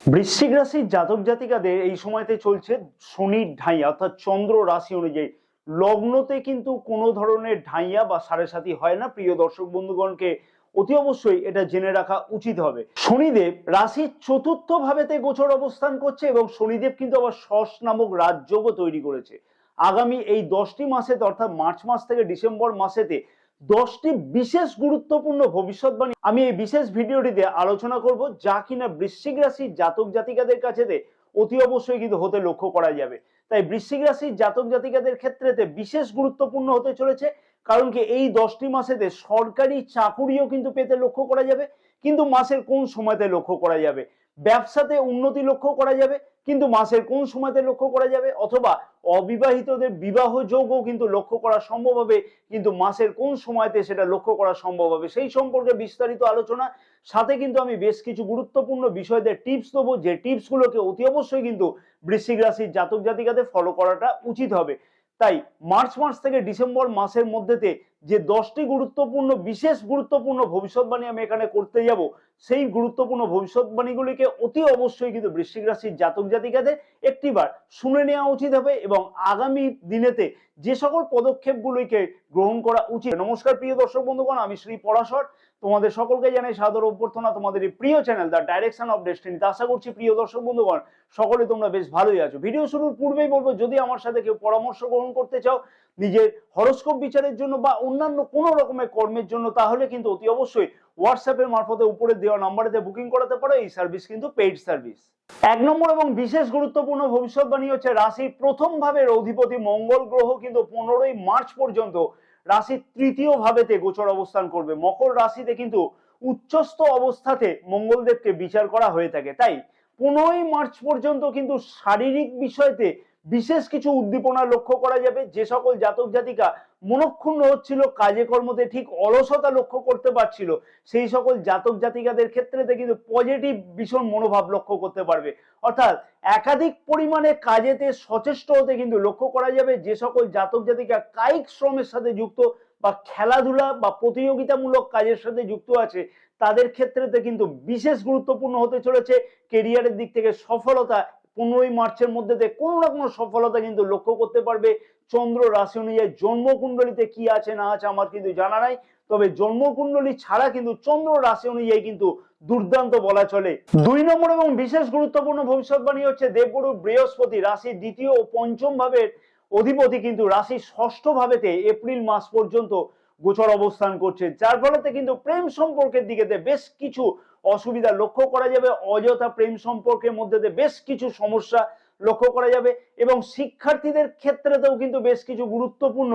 বৃশ্চিক রাশির জাতক জাতিকাদের এই সময়তে চলছে শনির ঢাইয়া, অর্থাৎ চন্দ্র রাশি অনুযায়ী। লগ্নতে কিন্তু কোনো ধরনের ঢাইয়া বা সাড়ে সাথী হয় না। প্রিয় দর্শক বন্ধুগণকে অতি অবশ্যই এটা জেনে রাখা উচিত হবে। শনিদেব রাশির চতুর্থ ভাবেতে গোচর অবস্থান করছে এবং শনিদেব কিন্তু আবার শস নামক রাজযোগও তৈরি করেছে। আগামী এই দশটি মাসেতে, অর্থাৎ মার্চ মাস থেকে ডিসেম্বর মাসেতে দশটি বিশেষ গুরুত্বপূর্ণ ভবিষ্যৎবাণী। আমি এই বিশেষ ভিডিওটিতে আলোচনা করব যা কিনা বৃশ্চিক রাশির জাতক জাতিকাদের কাছেতে অতি অবশ্যই কিন্তু হতে লক্ষ্য করা যাবে। তাই বৃশ্চিক রাশির জাতক জাতিকাদের ক্ষেত্রেতে বিশেষ গুরুত্বপূর্ণ হতে চলেছে, কারণ কি এই দশটি মাসেতে সরকারি চাকুরিও কিন্তু পেতে লক্ষ্য করা যাবে, কিন্তু মাসের কোন সময়তে লক্ষ্য করা যাবে? ব্যবসাতে উন্নতি লক্ষ্য করা যাবে কিন্তু মাসের কোন সময়তে লক্ষ্য করা যাবে? অথবা অবিবাহিতদের বিবাহ যোগও কিন্তু লক্ষ্য করা সম্ভব হবে, কিন্তু মাসের কোন সময়তে সেটা লক্ষ্য করা সম্ভব হবে? সেই সম্পর্কে বিস্তারিত আলোচনা। সাথে কিন্তু আমি বেশ কিছু গুরুত্বপূর্ণ বিষয়দের টিপস দেবো। যে টিপসগুলোকে অতি অবশ্যই কিন্তু বৃশ্চিক রাশির জাতক জাতিকাদের ফলো করাটা উচিত হবে। তাই মার্চ মাস থেকে ডিসেম্বর মাসের মধ্যেতে যে দশটি গুরুত্বপূর্ণ, বিশেষ গুরুত্বপূর্ণ ভবিষ্যৎবাণী আমি এখানে করতে যাব, সেই গুরুত্বপূর্ণ ভবিষ্যৎবাণীগুলিকে অতি অবশ্যই কিন্তু বৃশ্চিক রাশির জাতক জাতিকাদের একটিবার শুনে নেওয়া উচিত হবে এবং আগামী দিনেতে যে সকল পদক্ষেপগুলিকে গ্রহণ করা উচিত। নমস্কার প্রিয় দর্শক বন্ধুগণ, আমি শ্রী পরাশর। তোমাদের সকলকে জানাই সাদর অভ্যর্থনা, তোমাদের এই প্রিয় চ্যানেল দ্য ডাইরেকশন অফ ডেস্টিনিতে আশা করছি, প্রিয় দর্শক বন্ধুগণ, সকলে তোমরা বেশ ভালোই আছো। ভিডিও শুরুর পূর্বেই বলব, যদি আমার সাথে কেউ পরামর্শ গ্রহণ করতে চাও নিজের হরস্কোপ বিচারের জন্য বা অন্যান্য কোনো রকমের কর্মের জন্য, তাহলে কিন্তু অতি অবশ্যই হোয়াটসঅ্যাপের মারফতে উপরে দেওয়া নাম্বারেতে বুকিং করাতে পারো। এই সার্ভিস কিন্তু পেইড সার্ভিস এক নম্বর এবং বিশেষ গুরুত্বপূর্ণ ভবিষ্যৎবাণী হচ্ছে, রাশির প্রথম ভাবের অধিপতি মঙ্গল গ্রহ কিন্তু পনেরোই মার্চ পর্যন্ত রাশির তৃতীয় ভাবেতে গোচর অবস্থান করবে। মকর রাশিতে কিন্তু উচ্চস্থ অবস্থাতে মঙ্গলদেবকে বিচার করা হয়ে থাকে। তাই পনেরোই মার্চ পর্যন্ত কিন্তু শারীরিক বিষয়তে বিশেষ কিছু উদ্দীপনা লক্ষ্য করা যাবে। যে সকল জাতক জাতিকা মনক্ষুণ্ণ হচ্ছিল, কাজে কর্মতে ঠিক অলসতা লক্ষ্য করতে পারছিল। সেই সকল জাতক জাতিকাদের ক্ষেত্রেতে কিন্তু পজিটিভ ভীষণ মনোভাব লক্ষ্য করতে পারবে। অর্থাৎ একাধিক পরিমাণে কাজেতে সচেষ্ট হতে কিন্তু লক্ষ্য করা যাবে যে সকল জাতক জাতিকা কায়িক শ্রমের সাথে যুক্ত বা খেলাধুলা বা প্রতিযোগিতামূলক কাজের সাথে যুক্ত আছে, তাদের ক্ষেত্রেতে কিন্তু বিশেষ গুরুত্বপূর্ণ হতে চলেছে। কেরিয়ারের দিক থেকে সফলতা পনেরোই মার্চের মধ্যে কোনো না কোনো সফলতা কিন্তু লক্ষ্য করতে পারবে। চন্দ্র রাশি অনুযায়ী জন্মকুণ্ডলিতে কি আছে না আছে আমার কিন্তু জানা নাই। তবে জন্মকুণ্ডলী ছাড়া কিন্তু চন্দ্র রাশি অনুযায়ী কিন্তু দুর্দান্ত বলা চলে। দুই নম্বর এবং বিশেষ গুরুত্বপূর্ণ ভবিষ্যৎবাণী হচ্ছে দেবগুরু বৃহস্পতি রাশির দ্বিতীয় ও পঞ্চম ভাবের অধিপতি কিন্তু রাশির ষষ্ঠ ভাবেতে এপ্রিল মাস পর্যন্ত গোচর অবস্থান করছে। যার ফলেতে কিন্তু প্রেম সম্পর্কের দিকেতে বেশ কিছু অসুবিধা লক্ষ্য করা যাবে, অযথা প্রেম সম্পর্কের মধ্যে বেশ কিছু সমস্যা লক্ষ্য করা যাবে এবং শিক্ষার্থীদের ক্ষেত্রেতেও কিন্তু বেশ কিছু গুরুত্বপূর্ণ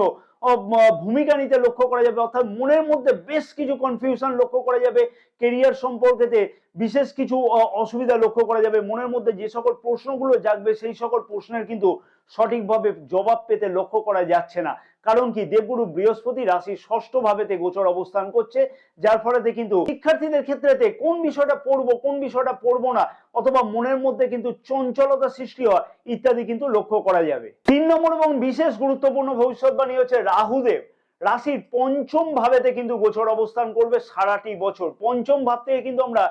ভূমিকা নিতে লক্ষ্য করা যাবে। অর্থাৎ মনের মধ্যে বেশ কিছু কনফিউশন লক্ষ্য করা যাবে। কেরিয়ার সম্পর্কেতে বিশেষ কিছু অসুবিধা লক্ষ্য করা যাবে। মনের মধ্যে যে সকল প্রশ্নগুলো জাগবে, সেই সকল প্রশ্নের কিন্তু সঠিকভাবে জবাব পেতে লক্ষ্য করা যাচ্ছে না। কারণ কি? দেবগুরু বৃহস্পতি রাশি ষষ্ঠ ভাবেতে গোচর অবস্থান করছে। যার ফলেতে কিন্তু শিক্ষার্থীদের ক্ষেত্রেতে কোন বিষয়টা পড়ব, কোন বিষয়টা পড়ব না, অথবা মনের মধ্যে কিন্তু চঞ্চলতা সৃষ্টি হয়, ইত্যাদি কিন্তু লক্ষ্য করা যাবে। তিন নম্বর এবং বিশেষ গুরুত্বপূর্ণ ভবিষ্যৎবাণী হচ্ছে রাহুদেব রাশির পঞ্চম ভাবেতে কিন্তু গোচর অবস্থান করবে সারাটি বছর। পঞ্চম ভাব থেকে কিন্তু আমরা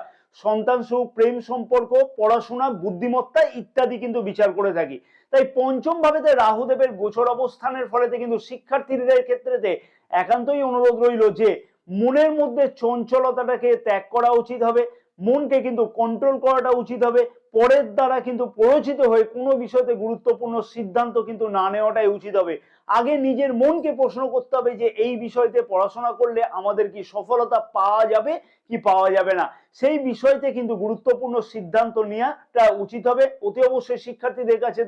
সন্তান সুখ, প্রেম সম্পর্ক, পড়াশোনা, বুদ্ধিমত্তা ইত্যাদি কিন্তু বিচার করে থাকি। তাই পঞ্চম ভাবেতে রাহুদেবের গোচর অবস্থানের ফলেতে কিন্তু শিক্ষার্থীদের ক্ষেত্রেতে একান্তই অনুরোধ রইল যে, মনের মধ্যে চঞ্চলতাটাকে ত্যাগ করা উচিত হবে। মনকে কিন্তু কন্ট্রোল করাটা উচিত হবে। পরের দ্বারা কিন্তু প্ররোচিত হয়ে কোনো বিষয়তে গুরুত্বপূর্ণ সিদ্ধান্ত কিন্তু না নেওয়াটাই উচিত হবে। আগে নিজের মনকে প্রশ্ন করতে হবে যে, এই বিষয়তে পড়াশোনা করলে আমাদের কি সফলতা পাওয়া যাবে কি পাওয়া যাবে না? সেই বিষয়তে কিন্তু গুরুত্বপূর্ণ সিদ্ধান্ত নেওয়াটা উচিত হবে। অতি অবশ্যই শিক্ষার্থীদের কাছে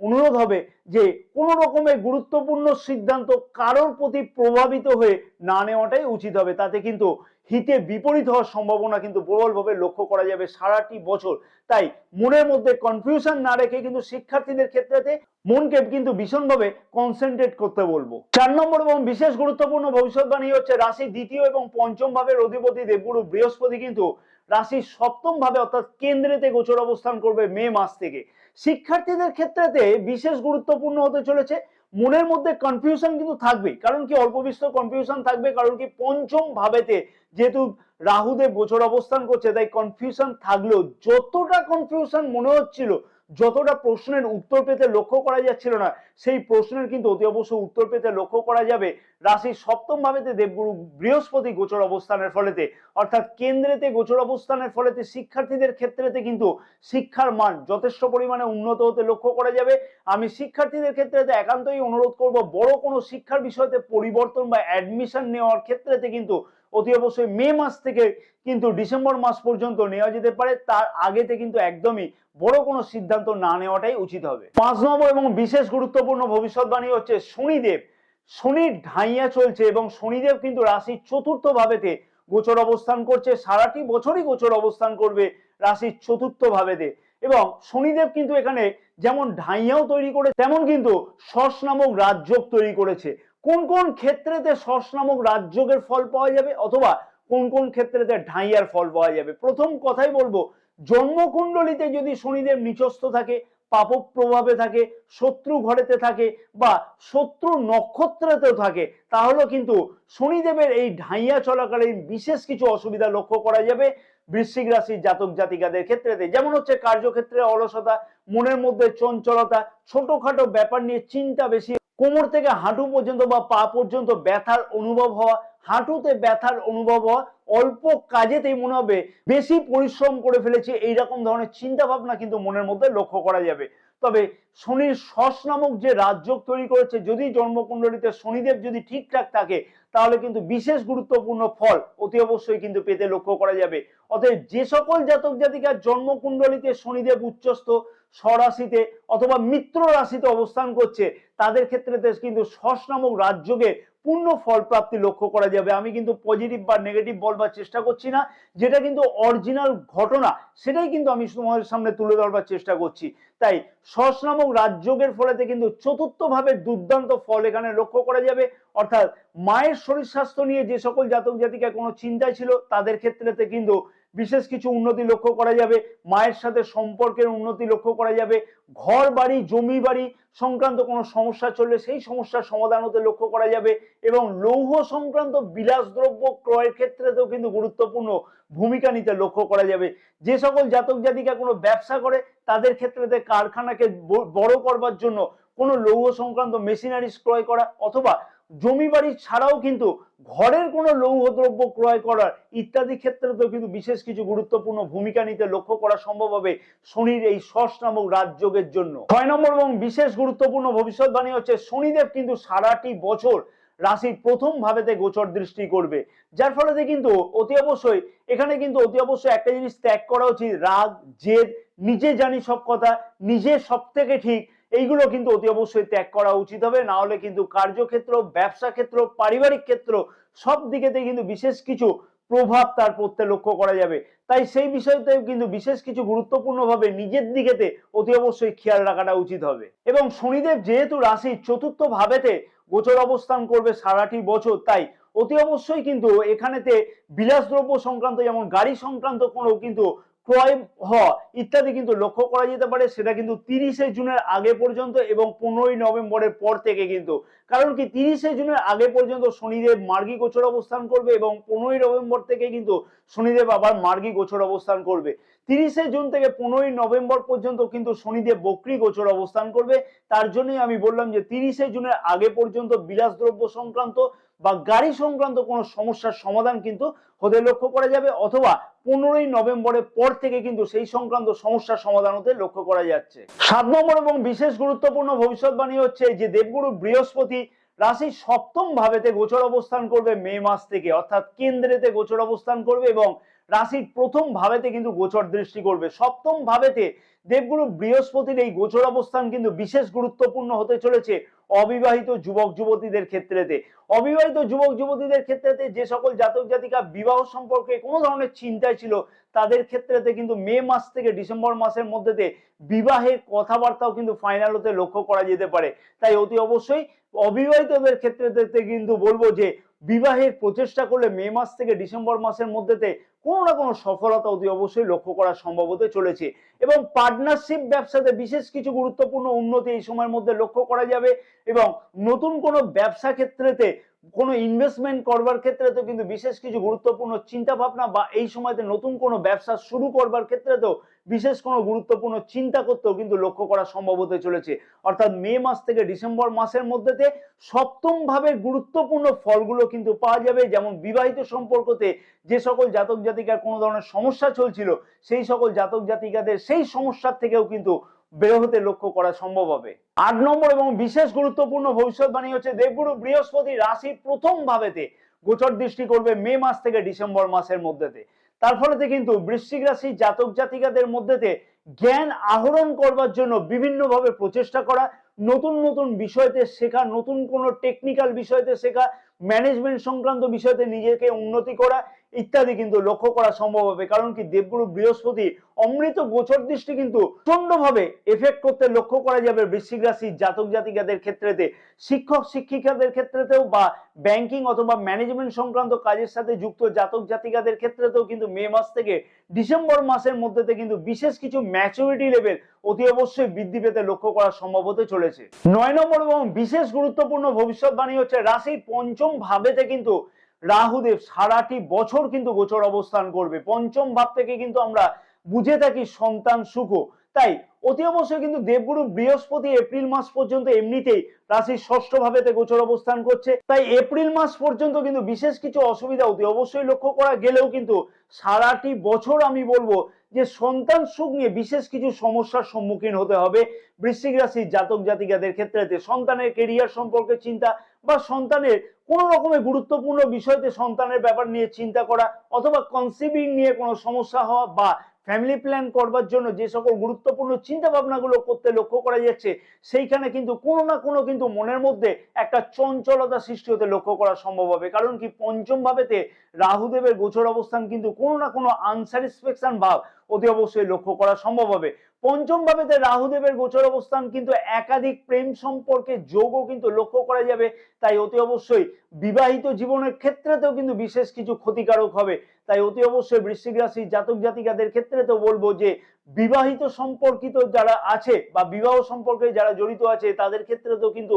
অনুরোধ হবে যে, কোনো রকমের গুরুত্বপূর্ণ সিদ্ধান্ত কারোর প্রতি প্রভাবিত হয়ে না নেওয়াটাই উচিত হবে। তাতে কিন্তু হিতে বিপরীত হওয়ার সম্ভাবনা কিন্তু প্রবলভাবে লক্ষ্য করা যাবে সারাটি বছর। তাই মনের মধ্যে কনফিউশন না রেখে কিন্তু শিক্ষার্থীদের ক্ষেত্রেতে মনকে কিন্তু ভীষণভাবে কনসেন্ট্রেট করতে বলব। চার নম্বর এবং বিশেষ গুরুত্বপূর্ণ ভবিষ্যৎবাণী হচ্ছে রাশি দ্বিতীয় এবং পঞ্চম ভাবের অধিপতি দেবগুরু বৃহস্পতি কিন্তু রাশির সপ্তম ভাবে অর্থাৎ কেন্দ্রেতে গোচর অবস্থান করবে মে মাস থেকে। শিক্ষার্থীদের ক্ষেত্রেতে বিশেষ গুরুত্বপূর্ণ হতে চলেছে মনের মধ্যে কনফিউশন কিন্তু থাকবে কারণ কি অল্প বিস্তর কনফিউশন থাকবে, কারণ কি পঞ্চম ভাবেতে যেহেতু রাহুদে গোচর অবস্থান করছে, তাই কনফিউশন থাকলেও যতটা কনফিউশন মনে হচ্ছিল যতটা প্রশ্নের উত্তর পেতে লক্ষ্য করা যাচ্ছিল না, সেই প্রশ্নের কিন্তু অতি অবশ্য উত্তর পেতে লক্ষ্য করা যাবে রাশির সপ্তম ভাবেতে দেবগুরু বৃহস্পতি গোচর অবস্থানের ফলেতে। অর্থাৎ কেন্দ্রেতে গোচর অবস্থানের ফলেতে শিক্ষার্থীদের ক্ষেত্রেতে কিন্তু শিক্ষার মান যথেষ্ট পরিমাণে উন্নত হতে লক্ষ্য করা যাবে। আমি শিক্ষার্থীদের ক্ষেত্রেতে একান্তই অনুরোধ করব, বড় কোনো শিক্ষার বিষয়তে পরিবর্তন বা অ্যাডমিশন নেওয়ার ক্ষেত্রেতে কিন্তু অতি অবশ্যই মে মাস থেকে কিন্তু ডিসেম্বর মাস পর্যন্ত নেওয়া যেতে পারে। তার আগেতে কিন্তু একদমই বড় কোনো সিদ্ধান্ত না নেওয়াটাই উচিত হবে। পাঁচ নম্বর এবং বিশেষ গুরুত্বপূর্ণ ভবিষ্যৎবাণী হচ্ছে শনিদেব। শনির ঢাইয়া চলছে এবং শনিদেব কিন্তু রাশির চতুর্থ ভাবেতে গোচর অবস্থান করছে। সারাটি বছরই গোচর অবস্থান করবে রাশির চতুর্থ ভাবেতে এবং শনিদেব কিন্তু এখানে যেমন ঢাইয়াও তৈরি করে তেমন কিন্তু শস নামক রাজযোগ তৈরি করেছে। কোন কোন ক্ষেত্রেতে শস নামক রাজযোগের ফল পাওয়া যাবে অথবা কোন কোন ক্ষেত্রেতে ঢাইয়ার ফল পাওয়া যাবে? প্রথম কথাই বলব, জন্মকুণ্ডলিতে যদি শনিদেব নিচস্থ থাকে পাপ প্রভাবে থাকে, শত্রু ঘরেতে থাকে বা শত্রু নক্ষত্রেতেও থাকে, তাহলে কিন্তু শনিদেবের এই ঢাইয়া চলাকালীন বিশেষ কিছু অসুবিধা লক্ষ্য করা যাবে বৃশ্চিক রাশির জাতক জাতিকাদের ক্ষেত্রেতে। যেমন হচ্ছে কার্যক্ষেত্রে অলসতা, মনের মধ্যে চঞ্চলতা, ছোটখাটো ব্যাপার নিয়ে চিন্তা বেশি কোমর থেকে হাঁটু পর্যন্ত বা পা পর্যন্ত ব্যথার অনুভব হওয়া, হাঁটুতে ব্যথার অনুভব হওয়া অল্প কাজেতেই মনে হবে বেশি পরিশ্রম করে ফেলেছি, এইরকম ধরনের চিন্তা ভাবনা কিন্তু মনের মধ্যে লক্ষ্য করা যাবে। তবে শনির শস নামক যে রাজযোগ তৈরি করেছে, যদি জন্মকুণ্ডলিতে শনিদেব যদি ঠিকঠাক থাকে তাহলে কিন্তু বিশেষ গুরুত্বপূর্ণ ফল অতি অবশ্যই কিন্তু পেতে লক্ষ্য করা যাবে। অতএব যে সকল জাতক জাতিকার জন্মকুণ্ডলিতে শনিদেব উচ্চস্থ, স্বরাশিতে অথবা মিত্র রাশিতে অবস্থান করছে, তাদের ক্ষেত্রে কিন্তু শস নামক রাজযোগে পূর্ণ ফল প্রাপ্তি লক্ষ্য করা যাবে। আমি কিন্তু পজিটিভ বা নেগেটিভ বলবার চেষ্টা করছি না। যেটা কিন্তু অরিজিনাল ঘটনা, সেটাই কিন্তু আমি তোমাদের সামনে তুলে ধরবার চেষ্টা করছি। তাই শস নামক রাজযোগের ফলেতে কিন্তু চতুর্থ ভাবে দুর্দান্ত ফল এখানে লক্ষ্য করা যাবে। অর্থাৎ মায়ের শরীর স্বাস্থ্য নিয়ে যে সকল জাতক জাতিকা কোনো চিন্তা ছিল, তাদের ক্ষেত্রেতে কিন্তু বিশেষ কিছু উন্নতি লক্ষ্য করা যাবে। মায়ের সাথে সম্পর্কের উন্নতি লক্ষ্য করা যাবে। ঘর বাড়ি জমি বাড়ি সংক্রান্ত কোনো সমস্যা চললে সেই সমস্যার সমাধান হতে লক্ষ্য করা যাবে এবং লৌহ সংক্রান্ত বিলাসদ্রব্য ক্রয়ের ক্ষেত্রেতেও কিন্তু গুরুত্বপূর্ণ ভূমিকা নিতে লক্ষ্য করা যাবে। যে সকল জাতক জাতিকা কোনো ব্যবসা করে, তাদের ক্ষেত্রেতে কারখানাকে বড় করবার জন্য কোনো লৌহ সংক্রান্ত মেশিনারিজ ক্রয় করা অথবা জমি বাড়ি ছাড়াও কিন্তু ঘরের কোনো লৌহ দ্রব্য ক্রয় করার ইত্যাদি ক্ষেত্রেতেও কিন্তু বিশেষ কিছু গুরুত্বপূর্ণ ভূমিকা নিতে লক্ষ্য করা সম্ভব হবে শনির এই ষষ্ঠ নামক রাজযোগের জন্য। ছয় নম্বর এবং বিশেষ গুরুত্বপূর্ণ ভবিষ্যৎবাণী হচ্ছে শনিদেব কিন্তু সারাটি বছর রাশির প্রথম ভাবেতে গোচর দৃষ্টি করবে। যার ফলে কিন্তু অতি অবশ্যই এখানে কিন্তু অতি অবশ্যই একটা জিনিস ত্যাগ করা উচিত, রাগ, জেদ, নিজে জানি সব কথা, নিজে সব থেকে ঠিক এইগুলো কিন্তু অতি অবশ্যই ত্যাগ করা উচিত হবে। না হলে কিন্তু কার্যক্ষেত্র, ব্যবসা ক্ষেত্র, পারিবারিক ক্ষেত্র সব দিকেতে কিন্তু বিশেষ কিছু প্রভাব তার পড়তে লক্ষ্য করা যাবে। তাই সেই বিষয়তে কিন্তু বিশেষ কিছু গুরুত্বপূর্ণভাবে নিজের দিকেতে অতি অবশ্যই খেয়াল রাখাটা উচিত হবে। এবং শনিদেব যেহেতু রাশির চতুর্থ ভাবেতে গোচর অবস্থান করবে সারাটি বছর, তাই অতি অবশ্যই কিন্তু এখানেতে বিলাসদ্রব্য সংক্রান্ত, যেমন গাড়ি সংক্রান্ত কোনো কিন্তু হওয়া ইত্যাদি কিন্তু লক্ষ্য করা যেতে পারে। সেটা কিন্তু তিরিশে জুনের আগে পর্যন্ত এবং পনেরোই নভেম্বরের পর থেকে কিন্তু। কারণ কি তিরিশে জুনের আগে পর্যন্ত শনিদেব মার্গী গোচর অবস্থান করবে এবং পনেরোই নভেম্বর থেকে কিন্তু শনিদেব আবার মার্গী গোচর অবস্থান করবে। তিরিশে জুন থেকে পনেরোই নভেম্বর পর্যন্ত কিন্তু শনিদেব বক্রি গোচর অবস্থান করবে। তার জন্যই আমি বললাম যে তিরিশে জুনের আগে পর্যন্ত বিলাসদ্রব্য সংক্রান্ত বা গাড়ি সংক্রান্ত কোনো সমস্যার সমাধান কিন্তু হতে লক্ষ্য করা যাবে অথবা পনেরোই নভেম্বরের পর থেকে কিন্তু সেই সংক্রান্ত সমস্যার সমাধান হতে লক্ষ্য করা যাচ্ছে। সাত নম্বর এবং বিশেষ গুরুত্বপূর্ণ ভবিষ্যৎবাণী হচ্ছে যে দেবগুরু বৃহস্পতি রাশি সপ্তম ভাবেতে গোচর অবস্থান করবে মে মাস থেকে, অর্থাৎ কেন্দ্রেতে গোচর অবস্থান করবে এবং রাশির প্রথম ভাবেতে কিন্তু গোচর দৃষ্টি করবে। সপ্তম ভাবেতে দেবগুরু বৃহস্পতির এই গোচর অবস্থান কিন্তু বিশেষ গুরুত্বপূর্ণ হতে চলেছে অবিবাহিত যুবক যুবতীদের ক্ষেত্রেতে। অবিবাহিত যুবক যুবতীদের ক্ষেত্রেতে যে সকল জাতক জাতিকা বিবাহ সম্পর্কে কোনো ধরনের চিন্তায় ছিল, তাদের ক্ষেত্রেতে কিন্তু মে মাস থেকে ডিসেম্বর মাসের মধ্যেতে বিবাহের কথাবার্তাও কিন্তু ফাইনাল হতে লক্ষ্য করা যেতে পারে। তাই অতি অবশ্যই অবিবাহিতদের ক্ষেত্রে কিন্তু বলব যে বিবাহের প্রচেষ্টা করলে মে মাস থেকে ডিসেম্বর মাসের মধ্যেতে কোনো না কোনো সফলতা অতি অবশ্যই লক্ষ্য করা সম্ভব হতে চলেছে। এবং পার্টনারশিপ ব্যবসাতে বিশেষ কিছু গুরুত্বপূর্ণ উন্নতি এই সময়ের মধ্যে লক্ষ্য করা যাবে এবং নতুন কোনো ব্যবসা ক্ষেত্রেতে কোনো ইনভেস্টমেন্ট করবার ক্ষেত্রে তো কিন্তু বিশেষ কিছু গুরুত্বপূর্ণ চিন্তা ভাবনা বা এই সময়তে নতুন কোনো ব্যবসা শুরু করবার ক্ষেত্রে তো বিশেষ কোনো গুরুত্বপূর্ণ চিন্তা করতেও কিন্তু লক্ষ্য করা সম্ভব হতে চলেছে। অর্থাৎ মে মাস থেকে ডিসেম্বর মাসের মধ্যেতে সপ্তম ভাবে গুরুত্বপূর্ণ ফলগুলো কিন্তু পাওয়া যাবে। যেমন বিবাহিত সম্পর্কতে যে সকল জাতক জাতিকার কোনো ধরনের সমস্যা চলছিল, সেই সকল জাতক জাতিকাদের সেই সমস্যার থেকেও কিন্তু বের হতে লক্ষ্য করা সম্ভব হবে। আট নম্বর এবং বিশেষ গুরুত্বপূর্ণ ভবিষ্যৎবাণী হচ্ছে দেবগুরু বৃহস্পতি রাশি প্রথম ভাবেতে গোচর দৃষ্টি করবে মে মাস থেকে ডিসেম্বর মাসের মধ্যেতে। তার ফলেতে কিন্তু বৃশ্চিক রাশি জাতক জাতিকাদের মধ্যেতে জ্ঞান আহরণ করবার জন্য বিভিন্নভাবে প্রচেষ্টা করা, নতুন নতুন বিষয়তে শেখা, নতুন কোনো টেকনিক্যাল বিষয়তে শেখা ম্যানেজমেন্ট সংক্রান্ত বিষয়তে নিজেকে উন্নতি করা ইত্যাদি কিন্তু লক্ষ্য করা সম্ভব হবে। কারণ কি দেবগুরু বৃহস্পতি অমৃত গোচর দৃষ্টি কিন্তু প্রচন্ডভাবে এফেক্ট করতে লক্ষ্য করা যাবে বৃশ্চিক রাশি জাতক জাতিকাদের ক্ষেত্রেতে। শিক্ষক, শিক্ষিকাদের ক্ষেত্রেতেও বা ব্যাংকিং অথবা ম্যানেজমেন্ট সংক্রান্ত কাজের সাথে যুক্ত জাতক জাতিকাদের ক্ষেত্রেতেও কিন্তু মে মাস থেকে ডিসেম্বর মাসের মধ্যেতে কিন্তু বিশেষ কিছু ম্যাচুরিটি লেভেল অতি অবশ্যই বৃদ্ধি পেতে লক্ষ্য করা সম্ভব হতে চলেছে। নয় নম্বর এবং বিশেষ গুরুত্বপূর্ণ ভবিষ্যৎবাণী হচ্ছে রাশির পঞ্চম ভাবেতে কিন্তু রাহুদেব সারাটি বছর কিন্তু গোচর অবস্থান করবে। পঞ্চম ভাব থেকে কিন্তু আমরা বুঝে থাকি সন্তান সুখ। তাই অতি অবশ্যই কিন্তু দেবগুরু বৃহস্পতি এপ্রিল মাস পর্যন্ত এমনিতেই রাশির ষষ্ঠ ভাবেতে গোচর অবস্থান করছে। তাই এপ্রিল মাস পর্যন্ত কিন্তু বিশেষ কিছু অসুবিধা অতি অবশ্যই লক্ষ্য করা গেলেও কিন্তু সারাটি বছর আমি বলব যে সন্তান সুখ নিয়ে বিশেষ কিছু সমস্যার সম্মুখীন হতে হবে। বৃশ্চিক রাশির জাতক জাতিকাদের ক্ষেত্রে সন্তানের কেরিয়ার সম্পর্কে চিন্তা বা সন্তানের কোন রকমের গুরুত্বপূর্ণ বিষয়তে সন্তানের ব্যাপার নিয়ে চিন্তা করা অথবা কনসিভিং নিয়ে কোনো সমস্যা হওয়া বা ফ্যামিলি প্ল্যান করবার জন্য যে সকল গুরুত্বপূর্ণ চিন্তা ভাবনাগুলো করতে লক্ষ্য করা যাচ্ছে, সেইখানে কিন্তু কোনো না কোনো কিন্তু মনের মধ্যে একটা চঞ্চলতা সৃষ্টি হতে লক্ষ্য করা সম্ভব হবে। কারণ কি পঞ্চম ভাবেতে রাহুদেবের গোচর অবস্থান কিন্তু কোনো না কোনো আনস্যাটিসফ্যাকশন ভাব অতি অবশ্যই লক্ষ্য করা সম্ভব হবে। পঞ্চম ভাবেতে রাহুদেবের গোচর অবস্থান, কিন্তু একাধিক প্রেম সম্পর্কে যোগও কিন্তু লক্ষ্য করা যাবে। তাই অতি অবশ্যই বিবাহিত জীবনের ক্ষেত্রেতেও কিন্তু বিশেষ কিছু ক্ষতিকারক হবে। তাই অতি অবশ্যই বৃশ্চিক রাশি জাতক জাতিকাদের ক্ষেত্রে তো বলব যে, বিবাহিত সম্পর্কিত যারা আছে বা বিবাহ সম্পর্কে যারা জড়িত আছে, তাদের ক্ষেত্রে তো কিন্তু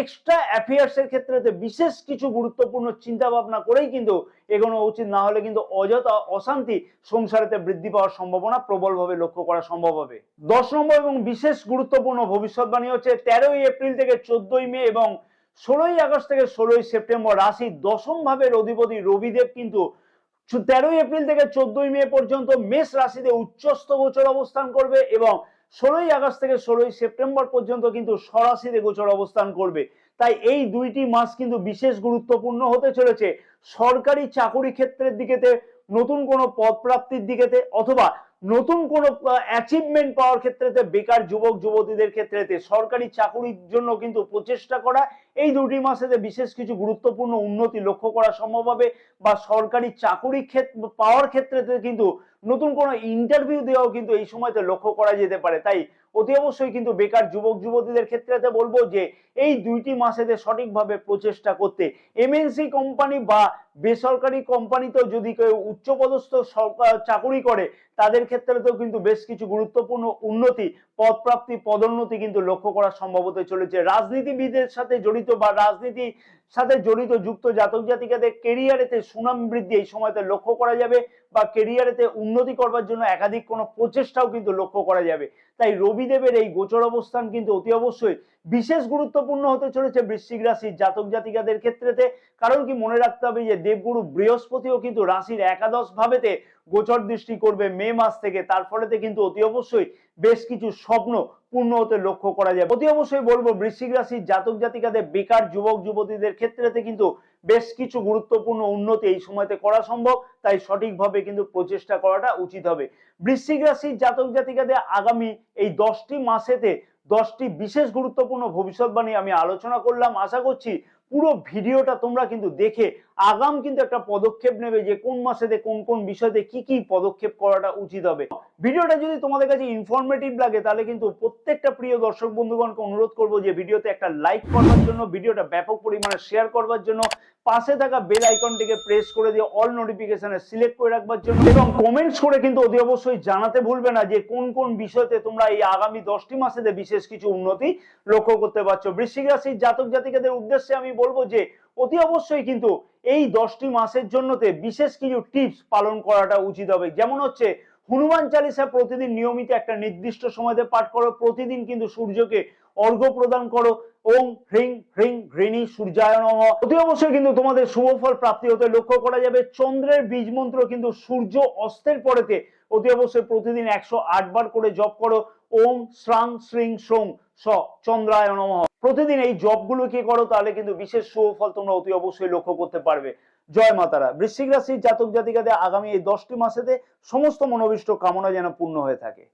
এক্সট্রা অ্যাফেয়ার্স এর ক্ষেত্রে বিশেষ কিছু গুরুত্বপূর্ণ চিন্তা ভাবনা করেই কিন্তু এগোনো উচিত। না হলে কিন্তু অযথা অশান্তি সংসারেতে বৃদ্ধি পাওয়ার সম্ভাবনা প্রবলভাবে লক্ষ্য করা সম্ভব হবে। দশ নম্বর এবং বিশেষ গুরুত্বপূর্ণ ভবিষ্যৎবাণী হচ্ছে তেরোই এপ্রিল থেকে চোদ্দই মে এবং ষোলোই আগস্ট থেকে ষোলোই সেপ্টেম্বর রাশি দশম ভাবের অধিপতি রবিদেব কিন্তু তেরোই এপ্রিল থেকে চোদ্দই মে পর্যন্ত মেষ রাশিতে উচ্চস্থ গোচর অবস্থান করবে এবং ষোলোই আগস্ট থেকে ষোলোই সেপ্টেম্বর পর্যন্ত কিন্তু সরাসরি গোচর অবস্থান করবে। তাই এই দুইটি মাস কিন্তু বিশেষ গুরুত্বপূর্ণ হতে চলেছে। সরকারি চাকুরি ক্ষেত্রের দিকেতে, নতুন কোনো পদ প্রাপ্তির দিকেতে, অথবা নতুন কোন অ্যাচিভমেন্ট পাওয়ার ক্ষেত্রেতে, বেকার যুবক, যুবতীদের ক্ষেত্রেতে, সরকারি চাকুরির জন্য কিন্তু প্রচেষ্টা করা, এই দুটি মাসেতে বিশেষ কিছু গুরুত্বপূর্ণ উন্নতি লক্ষ্য করা সম্ভব হবে বা সরকারি চাকুরি ক্ষেত্র পাওয়ার ক্ষেত্রেতে কিন্তু নতুন কোনো ইন্টারভিউ দেওয়াও কিন্তু এই সময়তে লক্ষ্য করা যেতে পারে। তাই অতি অবশ্যই কিন্তু বেকার যুবক যুবতীদের ক্ষেত্রে বলব যে এই দুইটি মাসেতে সঠিকভাবে প্রচেষ্টা করতে এমএনসি কোম্পানি বা বেসরকারি কোম্পানিতেও যদি কেউ উচ্চপদস্থ সরকার, চাকুরি করে, তাদের ক্ষেত্রেতেও কিন্তু বেশ কিছু গুরুত্বপূর্ণ উন্নতি, পদপ্রাপ্তি, পদোন্নতি কিন্তু লক্ষ্য করা সম্ভব হতে চলেছে। রাজনীতিবিদের সাথে জড়িত বা রাজনীতি সাথে জড়িত যুক্ত জাতক জাতিকাদের কেরিয়ারেতে সুনাম বৃদ্ধি এই সময়তে লক্ষ্য করা যাবে। বা কেরিয়ারেতে উন্নতি করবার জন্য একাধিক কোনো প্রচেষ্টাও কিন্তু লক্ষ্য করা যাবে। তাই রবিদেবের এই গোচর অবস্থান কিন্তু অতি অবশ্যই বিশেষ গুরুত্বপূর্ণ হতে চলেছে বৃশ্চিক রাশির জাতক জাতিকাদের ক্ষেত্রেতে। কারণ কি মনে রাখতে হবে যে দেবগুরু বৃহস্পতিও কিন্তু রাশির একাদশ ভাবেতে গোচর দৃষ্টি করবে মে মাস থেকে। তার ফলেতে কিন্তু অতি অবশ্যই বেশ কিছু স্বপ্ন পূর্ণ হতে লক্ষ্য করা যায়। অতি অবশ্যই বলব, বৃশ্চিক রাশির জাতক জাতিকাদের বেকার যুবক যুবতীদের ক্ষেত্রেতে কিন্তু বেশ কিছু গুরুত্বপূর্ণ উন্নতি এই সময়তে করা সম্ভব, তাই সঠিকভাবে কিন্তু প্রচেষ্টা করাটা উচিত হবে। বৃশ্চিক রাশির জাতক জাতিকাদের আগামী এই দশটি মাসেতে দশটি বিশেষ গুরুত্বপূর্ণ ভবিষ্যৎবাণী আমি আলোচনা করলাম। আশা করছি পুরো ভিডিওটা তোমরা কিন্তু দেখে আগাম কিন্তু একটা পদক্ষেপ নেবে যে কোন মাসেতে কোন কোন বিষয়তে কি কি পদক্ষেপ করাটা উচিত হবে। ভিডিওটা যদি তোমাদের কাছে ইনফরমেটিভ লাগে, তাহলে কিন্তু প্রত্যেকটা প্রিয় দর্শক বন্ধুগণকে অনুরোধ করব যে ভিডিওতে একটা লাইক করবার জন্য, ভিডিওটা ব্যাপক পরিমাণে শেয়ার করবার জন্য পাশে থাকা বেল আইকনটিকে প্রেস করে দিয়ে অল নোটিফিকেশনে সিলেক্ট করে রাখবার জন্য এবং কমেন্টস করে কিন্তু অতি অবশ্যই জানাতে ভুলবে না যে কোন কোন বিষয়তে তোমরা এই আগামী দশটি মাসেতে বিশেষ কিছু উন্নতি লক্ষ্য করতে পারছ। বৃশ্চিক রাশির জাতক জাতিকাদের উদ্দেশ্যে আমি বলব যে অতি অবশ্যই কিন্তু এই দশটি মাসের জন্যতে বিশেষ কিছু টিপস পালন করাটা উচিত হবে। যেমন হচ্ছে হনুমান চালিসা প্রতিদিন নিয়মিত একটা নির্দিষ্ট সময়তে পাঠ করো। প্রতিদিন কিন্তু সূর্যকে অর্ঘ্য প্রদান করো। ওম হ্রিং হ্রিং হ্রিণী সূর্যায় নম। অতি অবশ্যই কিন্তু তোমাদের শুভ ফল প্রাপ্তি হতে লক্ষ্য করা যাবে। চন্দ্রের বীজ মন্ত্র কিন্তু সূর্য অস্তের পরেতে অতি অবশ্যই প্রতিদিন একশো আট বার করে জপ করো। ওম শ্রাং শ্রিং শ্রং স চন্দ্রায় প্রতিদিন এই জপগুলো কি করো তাহলে কিন্তু বিশেষ শুভ ফল তোমরা অতি অবশ্যই লক্ষ্য করতে পারবে। জয় মাতারা। বৃশ্চিক রাশির জাতক জাতিকাদের আগামী এই দশটি মাসেতে সমস্ত মনোবিষ্ট কামনা যেন পূর্ণ হয়ে থাকে।